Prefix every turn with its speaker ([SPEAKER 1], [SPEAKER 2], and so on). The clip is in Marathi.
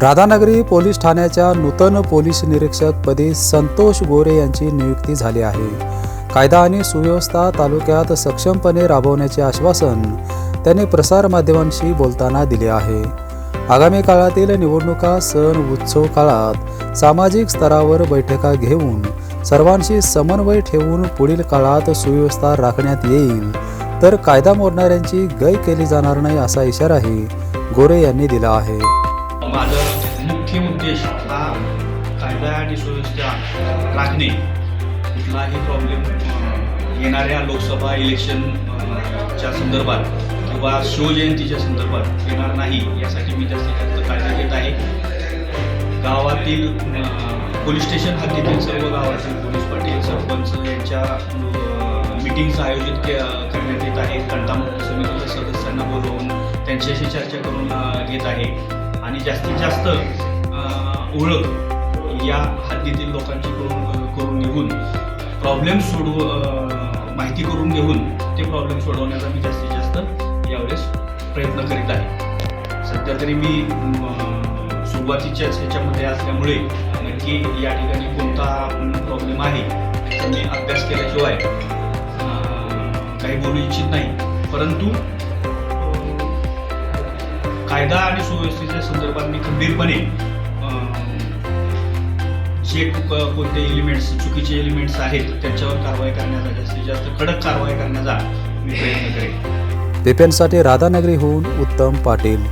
[SPEAKER 1] राधानगरी पोलीस ठाण्याच्या नूतन पोलीस निरीक्षकपदी संतोष गोरे यांची नियुक्ती झाली आहे. कायदा आणि सुव्यवस्था तालुक्यात सक्षमपणे राबवण्याचे आश्वासन त्यांनी प्रसारमाध्यमांशी बोलताना दिले आहे. आगामी काळातील निवडणुका सण उत्सव काळात सामाजिक स्तरावर बैठका घेऊन सर्वांशी समन्वय ठेवून पुढील काळात सुव्यवस्था राखण्यात येईल तर कायदा मोडणाऱ्यांची गय केली जाणार नाही असा इशाराही गोरे यांनी दिला आहे.
[SPEAKER 2] माझं मुख्य उद्देश हा कायदा आणि सुव्यवस्था राखणे. कुठलाही प्रॉब्लेम येणाऱ्या लोकसभा इलेक्शन च्या संदर्भात किंवा शिवजयंतीच्या संदर्भात येणार नाही यासाठी मी जास्तीत जास्त काळजी घेत आहे. गावातील पोलीस स्टेशन हद्दीतील सर्व गावातील पोलीस पाटील सरपंच यांच्या मिटिंग्स आयोजित के करण्यात येत आहे तंटामुक्त समितीच्या सदस्यांना बोलवून त्यांच्याशी चर्चा करून घेत आहे. आणि जास्तीत जास्त ओळख या हद्दीतील लोकांची करून करून घेऊन प्रॉब्लेम सोडव माहिती करून घेऊन ते प्रॉब्लेम सोडवण्याचा मी जास्तीत जास्त यावेळेस प्रयत्न करीत आहे. सध्या तरी मी म, सुरुवातीच्याच ह्याच्यामध्ये असल्यामुळे नक्की या ठिकाणी कोणता प्रॉब्लेम आहे त्याचा मी अभ्यास केल्याशिवाय काही बोलू इच्छित नाही. परंतु कायदा आणि सुव्यवस्थेच्या संदर्भात मी खंबीरपणे जे कोणते एलिमेंट्स चुकीचे एलिमेंट्स आहेत त्यांच्यावर कारवाई करण्याचा जास्तीत जास्त कडक कारवाई करण्याचा मी प्रयत्न करेन.
[SPEAKER 1] पेपेंसाठी राधानगरीहून उत्तम पाटील.